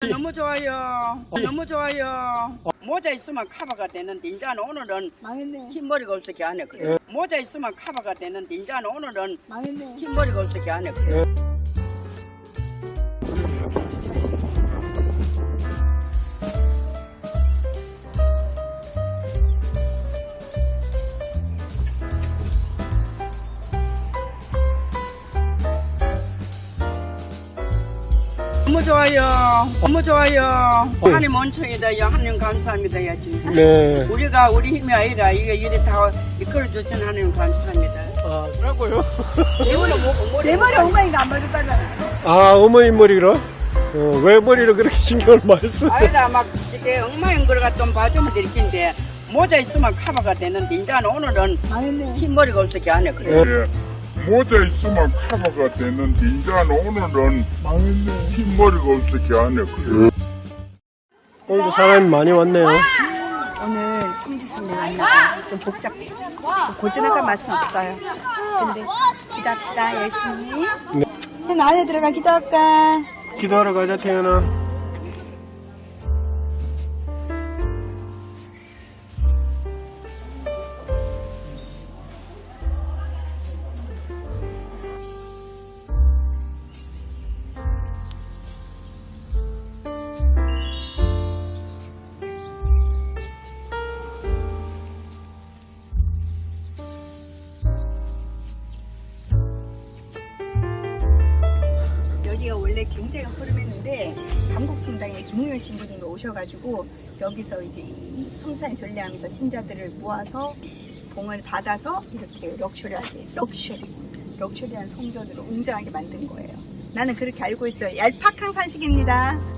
너무 좋아요. 너무 좋아요. 모자 있으면 커버가 되는데 이제는 오늘은 망했네. 흰 머리가 없어 걔안해 그래. 모자 있으면 커버가 되는데 이제는 오늘은 망했네. 흰 머리가 없어 걔안해 그래. 좋아요. 너무 좋아요. 하나님 원청이다. 야, 하나님 감사합니다. 야지. 네. 우리가 우리 힘이 아니라 이게 일이 다 이끌어 주신 하나님 감사합니다. 아, 라고요? 이거는 뭐 머리 내 머리 엉망이가 안 맞았다잖아. 아, 어머니 머리로? 어, 왜 머리를 그렇게 신경을 많이 쓰세요? 아니라 막 이게 엉망인 걸 갖다 좀 봐주면 되는데 모자 있으면 커버가 되는데 이제는 오늘은 망했네. 흰 머리가 없어 걔안해 그래. 예. 모자 있으면 커버가 되는데 이제는 오늘은 흰머리가 없어 걔안해 그래. 오늘도 사람이 많이 왔네요. 오늘 성지순례 왔나봐. 좀 복잡해. 고즈나가 맛은 없어요. 근데 기도합시다, 열심히. 네. 나 안에 들어가 기도할까? 기도하러 가자, 태연아. 강북성당에 김우현 신부님이 오셔가지고 여기서 이제 이 성찬 전례하면서 신자들을 모아서 봉을 받아서 이렇게 럭셔리하게 럭셔리 럭셔리한 성전으로 웅장하게 만든 거예요. 나는 그렇게 알고 있어요. 얄팍한 산식입니다.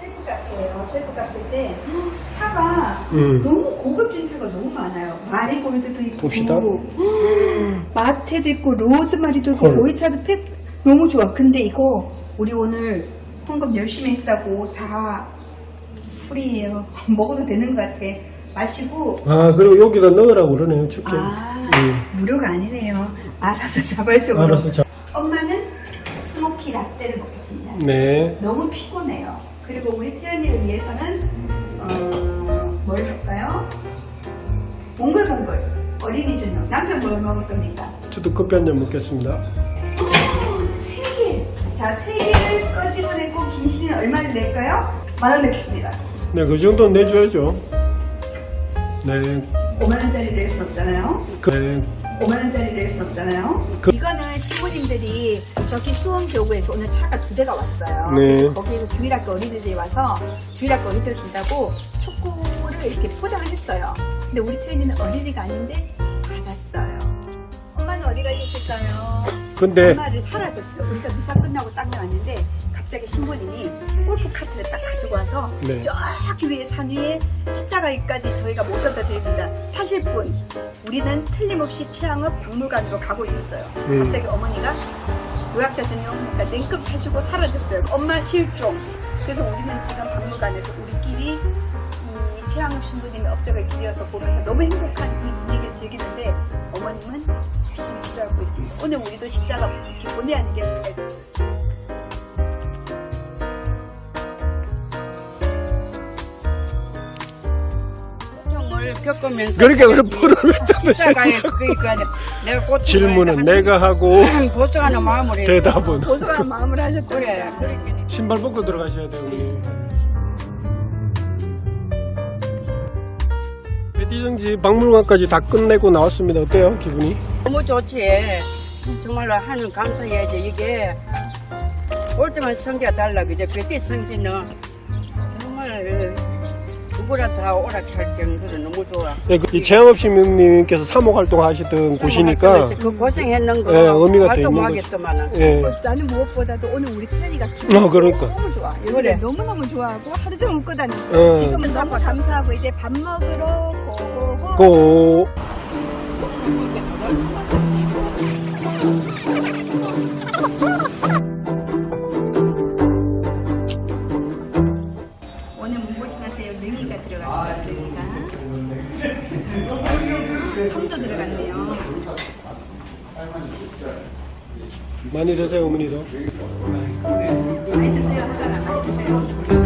셀프 카페예요. 셀프 카페인데 차가 음. 너무 고급진 차가 너무 많아요. 마리골드도 있고 봅시다. 마테도 있고 로즈마리도 있고 헐. 오이차도 팩 너무 좋아. 근데 이거 우리 오늘 헌금 열심히 했다고 다 프리예요. 먹어도 되는 것 같아. 마시고 아, 그리고 여기다 넣으라고 그러네요, 축해. 아 음. 무료가 아니네요. 알아서 자발적으로. 알아서 자. 엄마는 라떼를 먹겠습니다. 네. 너무 피곤해요. 그리고 우리 태연이를 위해서는 어, 뭘 할까요? 몽글몽글 어린이 준용 남편 뭘 먹을 겁니까? 저도 커피 한 잔 먹겠습니다. 세 개. 자, 세 개를 꺼집어내고 김씨는 얼마를 낼까요? 만 원 냈습니다. 네, 그 정도는 내줘야죠. 네. 5만 원짜리 낼순 없잖아요. 그, 네. 5만 원짜리 낼순 없잖아요. 그- 이거는 신부님들이 저기 수원교구에서 오늘 차가 두 대가 왔어요. 네. 거기에서 주일학교 어린이들이 와서 주일학교 어린이들 준다고 초코를 이렇게 포장을 했어요. 근데 우리 태연이는 어린이가 아닌데 받았어요. 엄마는 어디 가셨을까요? 근데, 엄마를 사라졌어요. 우리가 미사 끝나고 딱 나왔는데 갑자기 신부님이 골프 카트를 딱 가지고 와서 네. 저기 위에 산 위에 십자가까지 저희가 모셔다 드립니다. 하실 분 우리는 틀림없이 최양업 박물관으로 가고 있었어요. 음. 갑자기 어머니가 요약자 전용 그러니까 냉큼 타시고 사라졌어요. 엄마 실종. 그래서 우리는 지금 박물관에서 우리끼리 이 최양업 신부님의 업적을 기리어서 보면서 너무 행복한 이 분위기를 즐기는데 어머님은 열심히 기도하고 있습니다. 오늘 우리도 십자가. 고통을 겪으면서 그러니까 그런 불을 떠드시냐고. 그러니까 질문은 내가 하고, 고통하는 마음으로 대답은. 고소한 마음을 하셨더래. 그래 그렇게 신발 벗고 들어가셔야 돼요, 우리. 배디정지 박물관까지 다 끝내고 나왔습니다. 어때요, 기분이? 너무 좋지 정말로 하는 감사해야지 이게 올 때만 성기가 달라 그죠? 그때 성지는 정말 누구나 다 오락할 정도로 너무 좋아. 예, 그, 이 최양업시민님께서 사목 활동 하시던 곳이니까 그 고생했는 거 예, 의미가 또 있는 활동하겠더만은. 예. 나는 무엇보다도 오늘 우리 태연이가 기분이 어, 그러니까. 너무 좋아. 그래. 너무너무 좋아하고 하루 종일 웃고 다니고 어. 지금은 너무 감사하고 이제 밥 먹으러 고고고 고 오늘 문보신한테 능이가 들어갔어요. 능이가 성도 들어갔네요. 많이 드세요 어머니도 많이